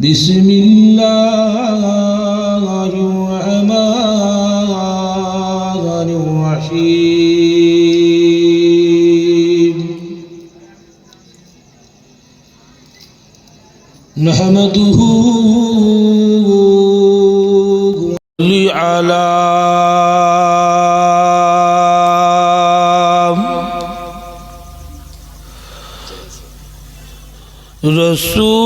بسم الله الرحمن الرحيم. نحمده على رسوله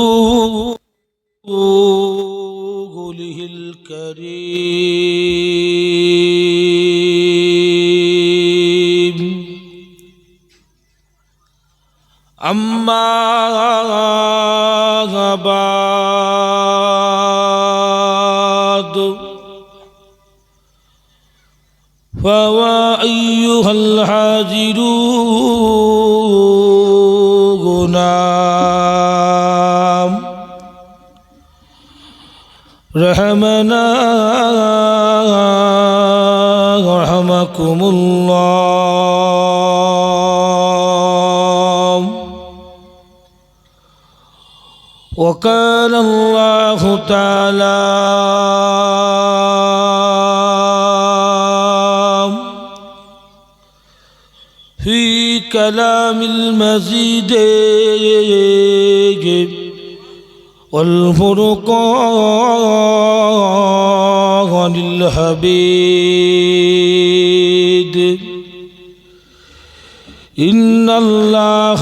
أما بعد فهو أيها الحاضرون رحمنا رحمكم الله وقال الله تعالى في كلام المزيد والفرقان الحبيد إن الله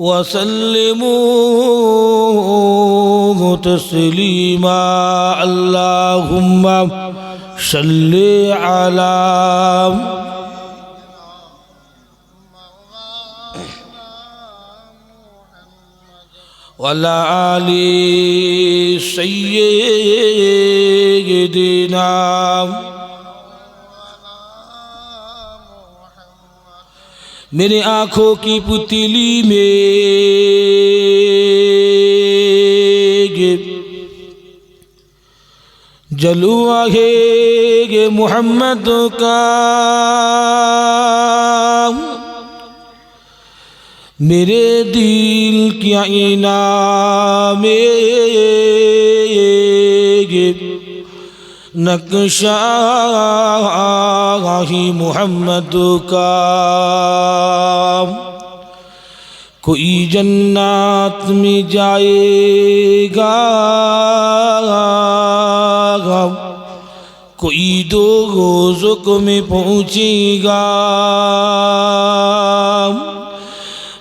وسلموا تسليما. اللهم صل على وعلى آل سيدنا میرے آنکھوں کی پتلی میں جلوہ ہے محمد کا۔ میرے دل کی آئینہ میں نقشہ ही मोहम्मद का। कोई जन्नत में जाएगा। कोई दो रोजक में पहुँचेगा।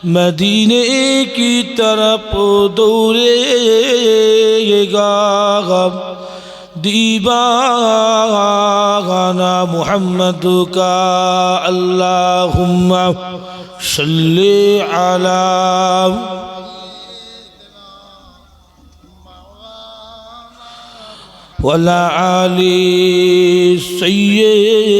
मदीने की तरफ़ दौड़ेगा। দিবানা মুহাম্মাদুকা আল্লাহুম্মা সাল্লি আলা ولا علي سيدنا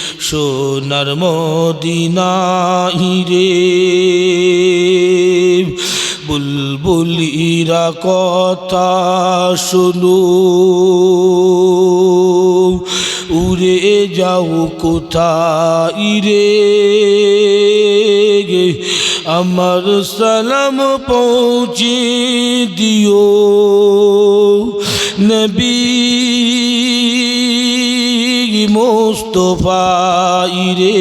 সোনার মদিনাই রে। বুলবুলিরা কথা শুনু। উড়ে যাও কোথায় রে? আমার সালাম পৌঁছে দিও। নবী মোস্তফাই রে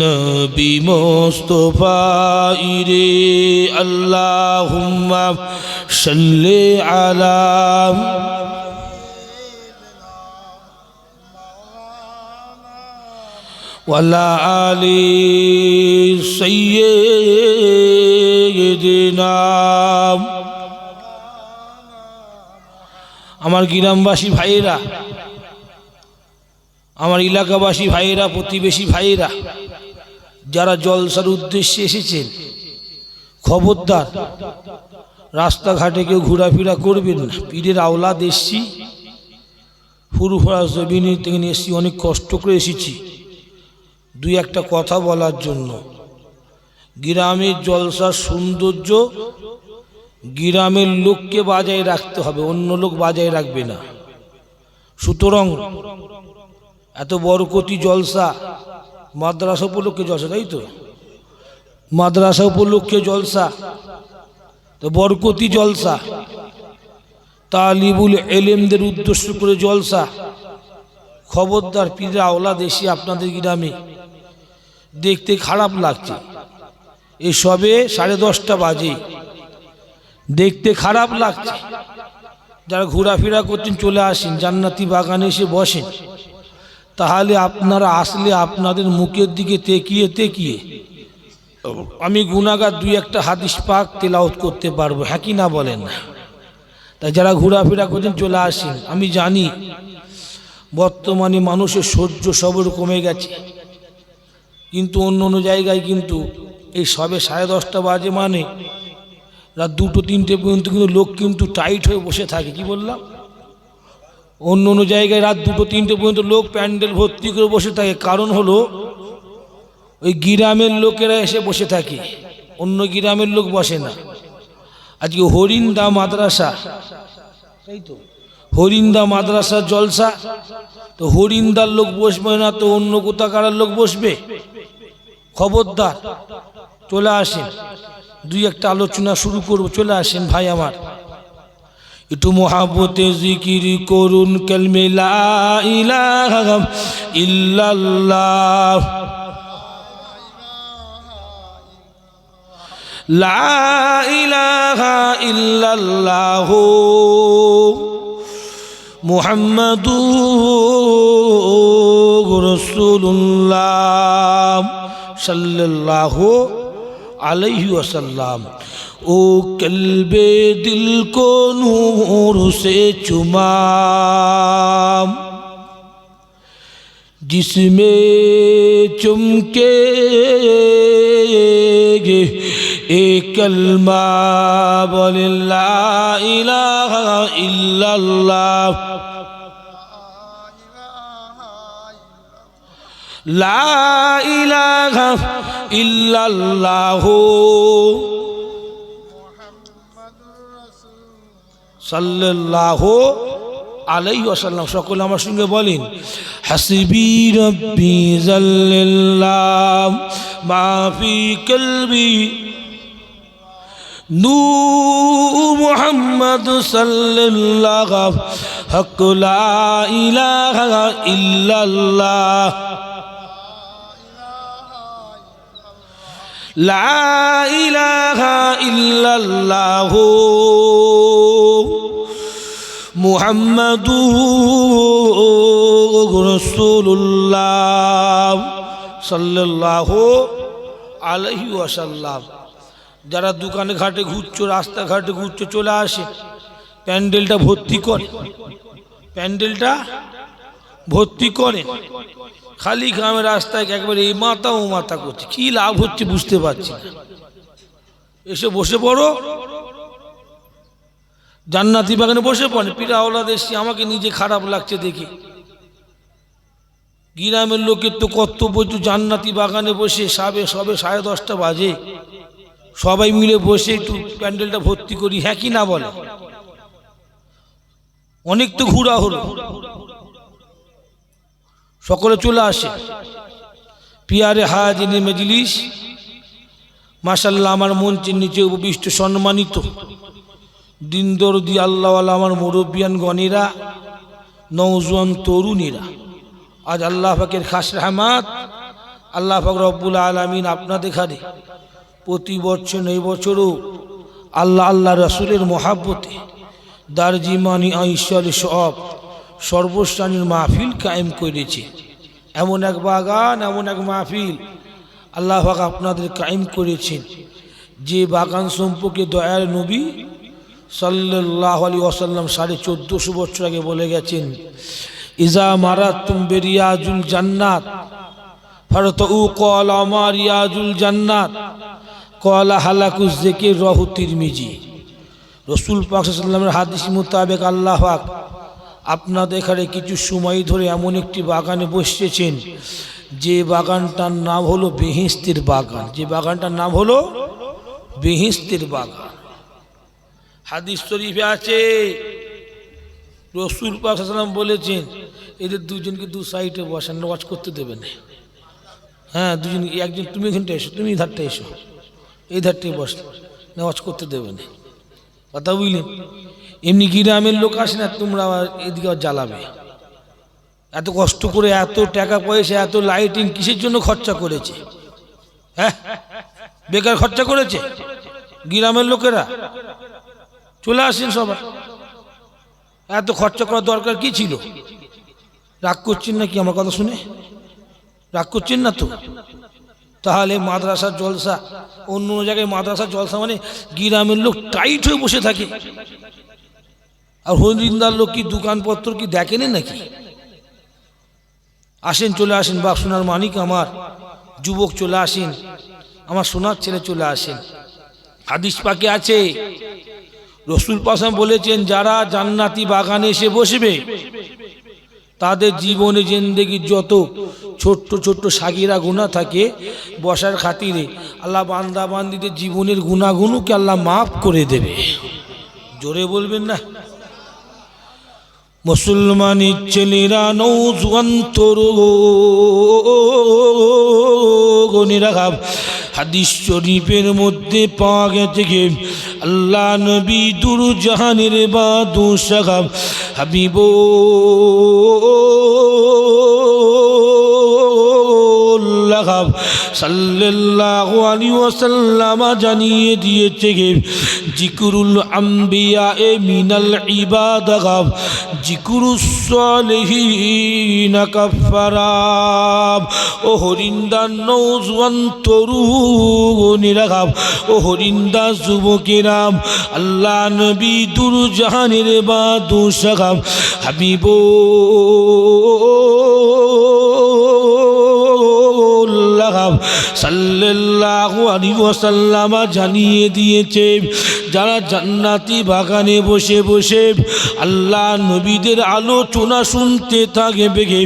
নবী মোস্তফাই রে আল্লাহুম্মা সাল্লি আলা وعلى آل سيدنا আমার গ্রামবাসী ভাইয়েরা আমার এলাকাবাসী ভাইয়েরা, প্রতিবেশী ভাইয়েরা, যারা জলসার উদ্দেশ্যে এসেছেন, খবরদার, রাস্তাঘাটে কেউ ঘোরাফেরা করবেন না। পীরের আওলাদ এসছি, ফুরুফরা জমিনি থেকে এসেছি, অনেক কষ্ট করে এসেছি। দুই একটা কথা বলার জন্য। গ্রামের জলসার সৌন্দর্য গ্রামের লোককে বাজায় রাখতে হবে, অন্য লোক বাজায় রাখবে না। সুতরাং এত বরকতি জলসা মাদ্রাসা উপলক্ষে জলসা, তাই তো? মাদ্রাসা উপলক্ষে জলসা, তো বরকতি জলসা। তালিবুল এলেমদের উদ্দেশ্য করে জলসা। খবরদার, পীরের আওলা দেশি আপনাদের গ্রামে। দেখতে খারাপ লাগছে। এই সবে সাড়ে দশটা বাজে। দেখতে খারাপ লাগছে। যারা ঘোরাফেরা করছেন, চলে আসেন। জান্নাতি বাগানে এসে বসেন। তাহলে আপনারা আসলে আপনাদের মুখের দিকে তেকিয়ে তেকিয়ে আমি গুনাগার দুই একটা হাদিস পাক তেলাউত করতে পারব হ্যাঁ কি না বলেন? তাই যারা ঘোরাফেরা করছেন চলে আসেন, আমি জানি বর্তমানে মানুষের সহ্য সবর কমে গেছে। কিন্তু অন্য অন্য জায়গায় কিন্তু এই সবে সাড়ে দশটা বাজে মানে রাত দুটো তিনটে পর্যন্ত কিন্তু লোক কিন্তু টাইট হয়ে বসে থাকে, কি বললাম? অন্য অন্য জায়গায় রাত দুটো, তিনটে পর্যন্ত লোক প্যান্ডেল ভর্তি করে বসে থাকে। কারণ হলো, ওই গ্রামের লোকেরা এসে বসে থাকে। অন্য গ্রামের লোক বসে না। আজকে হরিন্দা মাদ্রাসা, তাই তো? হরিন্দা মাদ্রাসার জলসা, তো হরিন্দার লোক বসবে না, তো অন্য কোথাকার লোক বসবে? খবরদার, চলে আসেন। দুই একটা আলোচনা শুরু করব, চলে আসেন ভাই আমার। একটু মহাবতে জিকির করুন কেলমে লা ইলাহা ইল্লাল্লাহ। লা ইলাহা ইল্লাল্লাহ। মুহাম্মাদুর ओ कल्बे दिल को नूर से चुमा जिसमें चुमके एक कलमा बोल इल्लल्लाह لا إله إلا الله ইল্লাল্লাহ সাল্লাল্লাহু আলাইহি ওয়াসাল্লাম। সকলে আমার সঙ্গে বলেন, হাসবি রব্বি জাল্লাল্লাহ মা ফি কলবি নূর মুহাম্মদ সাল্লাল্লাহ, হক লা ইলাহা ইল্লাল্লাহ। ওয়াসাল্লাম। যারা দোকানে ঘাটে ঘুরছো রাস্তাঘাটে ঘুরছো চলে আসে প্যান্ডেলটা ভর্তি করে। প্যান্ডেলটা ভর্তি করে। খালি গ্রামের রাস্তায় একবারে এই মাথা ও মাথা করছে। কি লাভ হচ্ছে বুঝতে পারছি এসে বসে পড়ো। জান্নাতি বাগানে বসে পড়ে। পীরা ওলাদ এসছি আমাকে নিজে খারাপ লাগছে দেখে। গ্রামের লোকের তো কর্তব্য একটু জান্নাতি বাগানে বসে, সাবে সবে সাড়ে দশটা বাজে। সবাই মিলে বসে একটু প্যান্ডেলটা ভর্তি করি। হ্যাঁ কি না বলে? অনেক তো ঘুরা হলো। সকলে চলে আসে। পিয়ারে হাজিনী মজলিস মাসাল্লাহ আমার মঞ্চের নিচে উপবিষ্ট সম্মানিত দিন দরদি আল্লাহওয়ালা আমার মুরব্বিয়ান গণেরা নৌজওয়ান তরুণীরা। আজ আল্লাহ পাকের খাস রহমাত, আল্লাহ পাক রব্বুল আলমিন আপনাদের খানে প্রতি বছর এই বছরও আল্লাহ আল্লাহ রসুলের মহাব্বতে দার্জিমানি ঈশ্বর সব সর্বশ্রেণীর মাহফিল কায়েম করেছে। এমন এক বাগান, এমন এক মাহফিল আল্লাহ আপনাদের কায়েম করেছেন। যে বাগান সম্পর্কে দয়ার নবী সাল্লাহ আলী ওসাল্লাম সাড়ে চোদ্দোশো বছর আগে বলে গেছেন, ইজা মারা তুম বেরিয়াজুল জান্নাত ফরত উ কল আমার ইয়াজুল জান্নাত কলা হালাকুস জেকে রহু তিরমিজি। রসুল পাকসাল্লামের হাদিস মোতাবেক আল্লাহ আপনাদের এখানে কিছু সময় ধরে এমন একটি বাগানে বসেছেন, যে বাগানটার নাম হলো বেহিস্তির বাগান। যে বাগানটার নাম হলো বেহিস্তির বাগান। হাদিস শরীফে আছে, রসুল পাকসাল্লাম বলেছেন, এদের দুজনকে দু সাইডে বসান ওয়াচ করতে দেবে না। হ্যাঁ দুজন, একজন, তুমি এখানটা এসো, তুমি এই ধারটা এসো। এই ধারটাই বস নেওয়াজ করতে দেবে না। কথা বুঝলেন? এমনি গ্রামের লোক আসে না, তোমরা এদিকে জ্বালাবে। এত কষ্ট করে, এত টাকা পয়সা, এত লাইটিং কিসের জন্য খরচা করেছে? হ্যাঁ? বেকার খরচা করেছে? গ্রামের লোকেরা? চলে আসেন সবাই। এত খরচা করার দরকার কি ছিল? রাগ করছেন না কি আমার কথা শুনে? রাগ করছেন না তো? তাহলে মাদ্রাসার জলসা, অন্য জায়গায় মাদ্রাসার জলসা মানে গ্রামের লোক টাইট হয়ে বসে থাকে। আর হরিন্দার লোক কি দোকানপত্র কি দেখেনি নাকি? আসেন, চলে আসেন, বাপ সোনার মানিক আমার, যুবক চলে আসেন, আমার সোনার ছেলে চলে আসেন। হাদিস পাকে আছে, রসুল পাসাম বলেছেন, যারা জান্নাতি বাগানে এসে বসবে, তাদের জীবনে জিন্দগির যত ছোট্ট ছোট্ট সাগিরা গুণা থাকে, বসার খাতিরে আল্লাহ বান্দা বান্দিদের জীবনের গুণাগুণকে আল্লাহ মাফ করে দেবে। জোরে বলবেন না? মুসলমানের ছেলেরা নৌজুয়ান তরুণীরা হাদিস শরীফের মধ্যে পাওয়া গেছে আল্লাহ নবী দুর জাহানের বাদু সাহাব হাবিব। লাগাব সাল্লাল্লাহু আলাইহি ওয়াসাল্লাম জানিয়ে দিয়েছে জিকরুল আম্বিয়া এ মিনাল ইবাদাগাব জিকরুস সালিহিন কাফারাব ও হরিন্দার নৌজওয়ান তরুণীরা ও হরিন্দা যুবকেরাম আল্লাহ নবী দুর জাহানের বাদু সাহাব হাবিব সাল্লাল্লাহু আলাইহি ওয়াসাল্লাম জানিয়ে দিয়েছে যারা জান্নাতি বাগানে বসে বসে আল্লাহ নবীদের আলোচনা শুনতে থাকে গে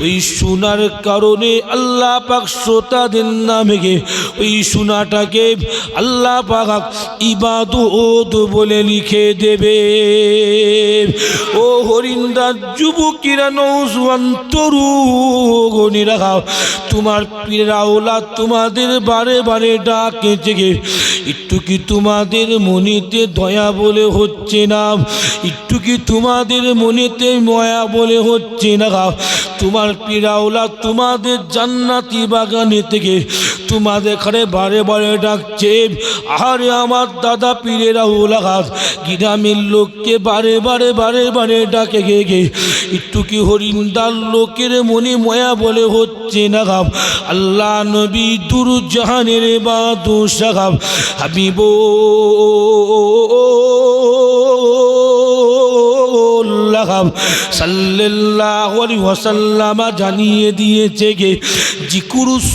ওই শোনার কারণে আল্লাহ পাক শ্রোতাদের নামে গে ওই শোনাটাকে আল্লাহ পাক ইবাদত বলে লিখে দেবে। ও হরিন্দার যুবকিরা নৌজওয়ান তরুণীরা তোমার পীরা ওলা তোমাদের বারে বারে ডাকে, জেগে। একটু কি তোমাদের মনেতে দয়া বলে হচ্ছে না? একটু কি তোমাদের মনেতে ময়া বলে হচ্ছে না? তোমার পিরাওলা তোমাদের জান্নাতি বাগানে থেকে তোমাদের এখানে বারে বারে ডাকছে আরে আমার দাদা পীরেরা ওলাঘাত গ্রামের লোককে বারে বারে বারে বারে ডাকে গে গে। একটু কি হরিন্দার লোকের মনে ময়া বলে হচ্ছে না গাব? আল্লাহ নবী দুর জাহানের বাদু সাহাব হাবিব লাগাব সাল্লাল্লাহু আলাইহি ওয়াসাল্লাম জানিয়ে দিয়েছে গে, জিকুরুস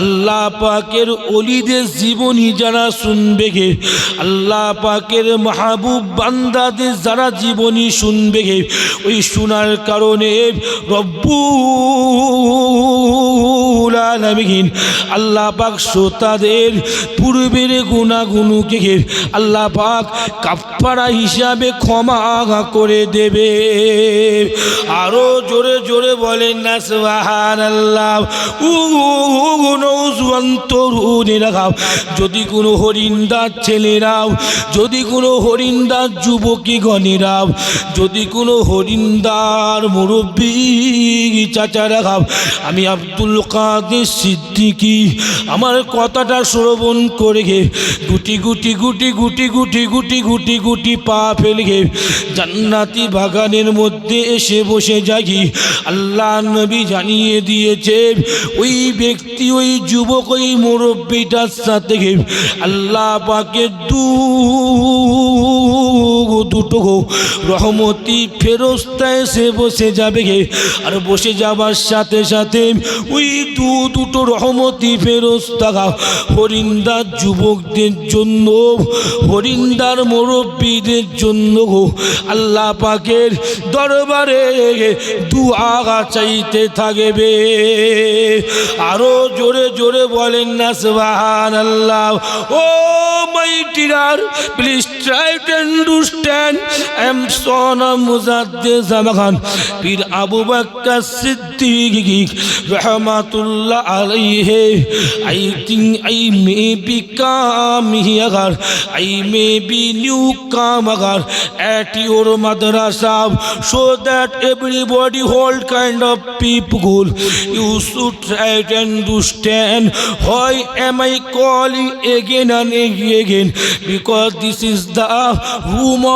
আল্লাহ পাকের অলিদের জীবনী যারা শুনবে গে, আল্লাহ পাকের মাহবুব বান্দাদের যারা জীবনী শুনবে গে, ওই শোনার কারণে আল্লাহ পাক শ্রোতাদের পূর্বের গুণাগুণুকে ঘের আল্লাহ পাক কাপ্পারা হিসাবে ক্ষমা করে দেবে। আরও জোরে জোরে বলেন না সুবহান আল্লাহ রাখাও যদি কোনো হরিন্দার ছেলেরাও যদি কোনো হরিন্দার যুবকী গণেরাও যদি কোনো হরিন্দার মুরব্বী চাচা রাখাও আমি আব্দুল কাদের সিদ্দিকি, আমার কথাটা শ্রবণ করে গে গুটি গুটি গুটি গুটি গুটি গুটি গুটি গুটি পা ফেলে গে জান্নাতি বাগানের মধ্যে এসে বসে যাই আল্লাহ নবী জানিয়ে দিয়েছে ওই ব্যক্তি ওই যুবক ওই মুরব্বীটার সাথে আল্লাহ পাকে দু দুটো গো। রহমতি ফেরস্তা এসে বসে যাবে আর বসে যাবার সাথে সাথে ওই দু দুটো রহমতি ফেরস্তা হরিন্দার যুবকদের জন্য হরিন্দার মুরব্বীদের জন্য গো। আল্লাহ পাকের দরবারে দু আগা চাইতে থাকবে। আরও জোরে জোরে বলেন না সুবহান আল্লাহ ও my dear please try to I am son মুজাদ্দিদ জামাখান পীর আবু বকর সিদ্দিক রহমাতুল্লাহ আলাইহি I think I may be come here I may be new come agar at your madrasa so that everybody hold kind of people you should try to understand why am I calling again and again because this is the room of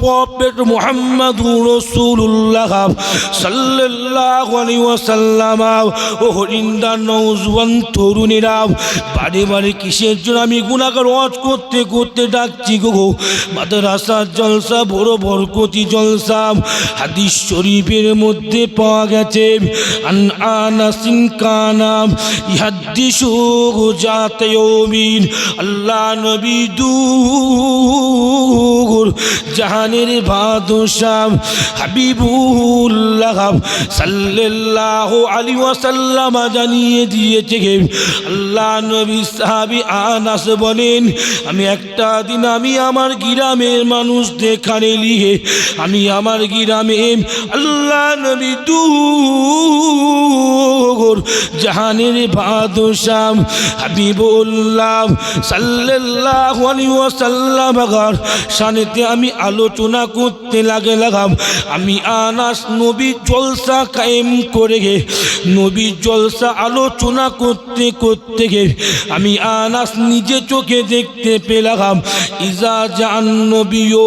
Prophet Muhammad Rasulullah sallallahu alaihi wasallam ও হরিন্দা নৌজওয়ান তরুণীরা, বাড়ি বাড়ি কিসের জন্য আমি গুণাগার ওয়াজ করতে করতে ডাকছি গো? গো মাদ্রাসা জলসা, বড় বরকতি জলসা, হাদিস শরীফের মধ্যে পাওয়া গেছে। আন আনাসিন কানাম ইহাদ্দিসু ইয়মিন আল্লাহ নবী দূর জাহানের বাদশাহ হাবিবুল্লাহ সাল্লাল্লাহু আলাইহি ওয়াসাল্লাম জানিয়ে দিয়েছে আল্লাহ নবী সাহাবী আনাস বলেন, আমি একটা দিন আমি আমার গ্রামের মানুষ দেখানে লিয়ে আমি আমার গ্রামে আল্লাহ নবী দূর জাহানের বাদশাহ হাবিবুল্লাহ সাল্লাল্লাহু আলাইহি ওয়াসাল্লাম শানেতে আমি আলোচনা করতে লাগে লাগাম। আমি আনাস নবী জলসা কায়েম করে গে। নবী জলসা আলোচনা করতে করতে গে। আমি আনাস নিজে চোখে দেখতে পেলাম। ইজা জান নবীও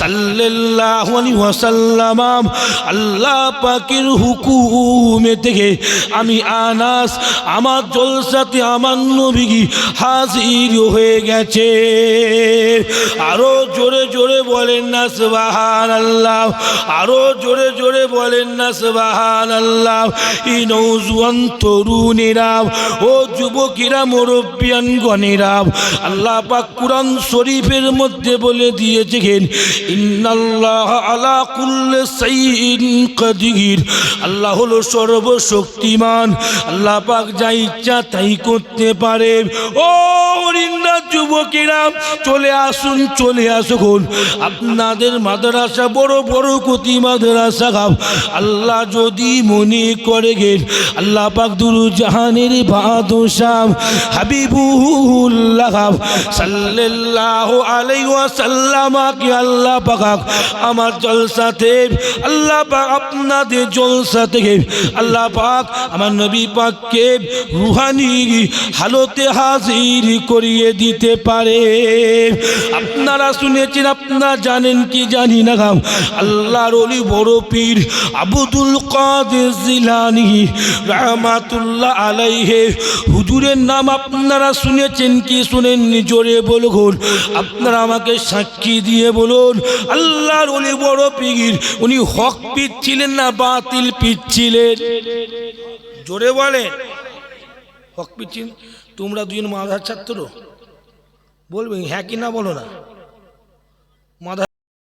সাল্লাল্লাহু আলাইহি ওয়াসাল্লাম, আল্লাহ পাকের হুকুমে থেকে আমি আনাস, আমার জলসাতে আমার নবী হাজির হয়ে গেছে। আরও জোরে জোরে বলেন না সুবাহান আল্লাহ আরও জোরে জোরে বলেন না সুবাহান আল্লাহ এই নৌজুয়ান তরুণেরা ও যুবকেরা মুরব্বিয়ান গণেরা আল্লাহ পাক কুরআন শরীফের মধ্যে বলে দিয়েছেন কাদির। আল্লাহ হলো সর্বশক্তিমান। আল্লাহ পাক যা ইচ্ছা তাই করতে পারে। ও হরিন্দা যুবকেরা, চলে আসুন চলে আসুন। আপনাদের মাদ্রাসা বড় বড় কতি মাদ্রাসা গাও আল্লাহ যদি মনে করে গেন, আল্লাহ পাক দুরু জাহানের বাদশাহ হাবিবুল্লাহ সাল্লাল্লাহু আলাইহি ওয়াসাল্লাম আমাকে আল্লাহ পাক আমার আল্লাহ পাক আপনাদের জলসা থেকে, আল্লাহ পাক আমার নবী পাককে রুহানি হালতে হাজির করিয়ে দিতে পারে। আপনারা শুনেছেন, আপনারা জানেন কি জানি না গাম? আল্লাহর অলি বড় পীর আবুদুল কাদের রহমাতুল্লাহ আলাইহে। হুজুরের নাম আপনারা শুনেছেন কি শুনেননি? জোরে বলুন। আপনারা আমাকে সাক্ষী দিয়ে বলুন, আল্লাহর উনি বড় পিগির উনি হক পিচ্ছিলেন ছিলেন না, বাতিল পিচ্ছিলেন ছিলেন। জোরে বলে হক পিচ্ছিল তোমরা দুজন মাধার ছাত্র? বলবে হ্যাঁ কি না বলো না? মাদার